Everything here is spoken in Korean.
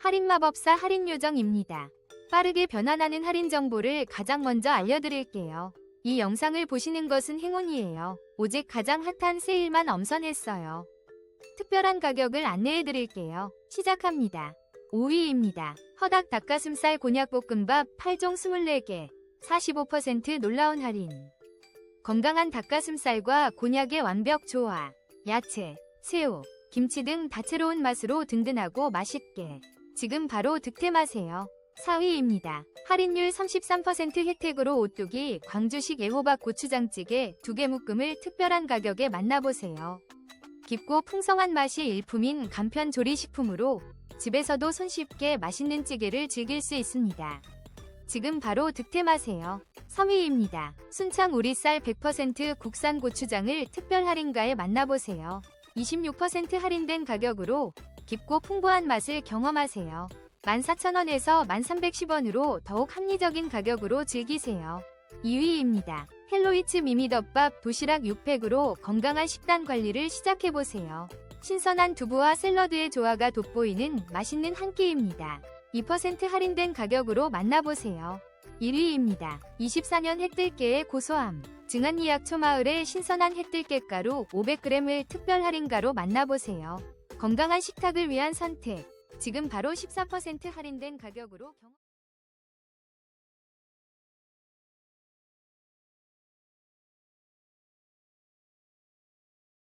할인마법사 할인요정입니다. 빠르게 변환하는 할인 정보를 가장 먼저 알려드릴게요. 이 영상을 보시는 것은 행운이에요. 오직 가장 핫한 세일만 엄선했어요. 특별한 가격을 안내해드릴게요. 시작합니다. 5위입니다. 허닥 닭가슴살 곤약볶음밥 8종 24개 45% 놀라운 할인 건강한 닭가슴살과 곤약의 완벽 조화 야채, 새우, 김치 등 다채로운 맛으로 든든하고 맛있게 지금 바로 득템하세요. 4위입니다. 할인율 33% 혜택으로 오뚜기 광주식 애호박 고추장찌개 2개 묶음을 특별한 가격에 만나보세요. 깊고 풍성한 맛이 일품인 간편 조리식품으로 집에서도 손쉽게 맛있는 찌개를 즐길 수 있습니다. 지금 바로 득템하세요. 3위입니다. 순창 우리쌀 100% 국산 고추장을 특별 할인가에 만나보세요. 26% 할인된 가격으로 깊고 풍부한 맛을 경험하세요. 14,000원에서 1,310원으로 더욱 합리적인 가격으로 즐기세요. 2위입니다. 헬로이츠 미미덮밥 도시락 6팩으로 건강한 식단 관리를 시작해보세요. 신선한 두부와 샐러드의 조화가 돋보이는 맛있는 한 끼입니다. 2% 할인된 가격으로 만나보세요. 1위입니다. 24년 햇들깨의 고소함. 증안리약초 마을의 신선한 햇들깨 가루 500g을 특별 할인가로 만나보세요. 건강한 식탁을 위한 선택. 지금 바로 14% 할인된 가격으로.